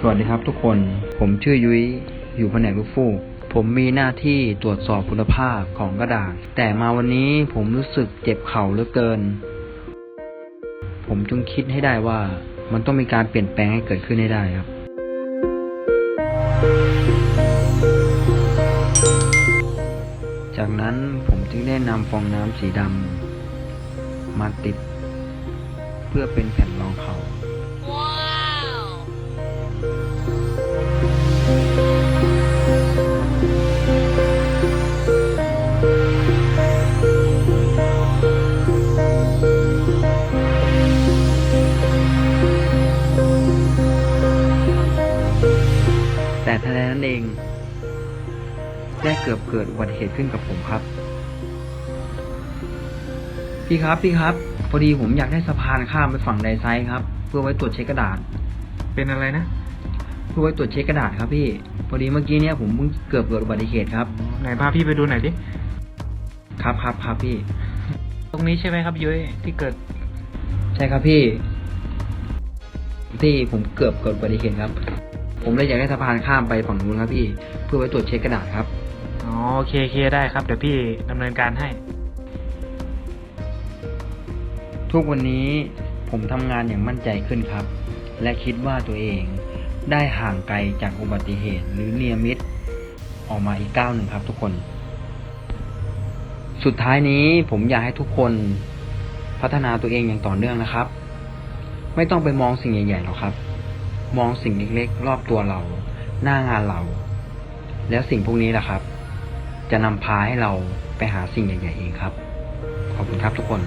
สวัสดีครับทุกคน ผมชื่อยุ้ย อยู่แผนกลูกฟูก ผมมีหน้าที่ตรวจสอบคุณภาพของกระดาษ แต่มาวันนี้ผมรู้สึกเจ็บเข่าเหลือเกิน ผมจึงคิดให้ได้ว่า มันต้องมีการเปลี่ยนแปลงให้เกิดขึ้นให้ได้ครับ จากนั้นผมจึงได้นำฟองน้ำสีดำมาติด เพื่อเป็นแผ่นรองเขา แต่ทันใดนั้นเอง ได้เกือบเกิดอุบัติเหตุขึ้นกับผมครับ พี่ครับพี่ครับ พอดีผมอยากได้สะพานข้ามไปฝั่งไดไซด์ครับ เพื่อไว้ตรวจเช็คกระดาษ เป็นอะไรนะ ไว้ตรวจเช็คกระดาษครับพี่ พอดีเมื่อกี้เนี่ยผมเพิ่งเกือบเกิดอุบัติเหตุครับ ไหนพาพี่ไปดูหน่อยดิ ครับครับครับพี่ ตรงนี้ใช่ไหมครับยุ้ยที่เกิด ใช่ครับพี่ ที่ผมเกือบเกิดอุบัติเหตุครับ ผมเลยอยากได้สะพานข้ามไปฝั่งนู้นครับพี่ เพื่อไว้ตรวจเช็คกระดาษครับ อ๋อโอเคโอเคได้ครับ เดี๋ยวพี่ดำเนินการให้ ทุกวันนี้ผมทำงานอย่างมั่นใจขึ้นครับ และคิดว่าตัวเอง ได้ห่างไกลจากอุบัติเหตุ หรือเนียมิตออกมาอีกก้าวหนึ่งครับทุกคน สุดท้ายนี้ผมอยากให้ทุกคนพัฒนาตัวเองอย่างต่อเนื่องนะครับ ไม่ต้องไปมองสิ่งใหญ่ๆหรอกครับ มองสิ่งเล็กๆ รอบตัวเรา หน้างานเรา แล้วสิ่งพวกนี้แหละครับ จะนำพาให้เราไปหาสิ่งใหญ่ๆเองครับ ขอบคุณครับทุกคน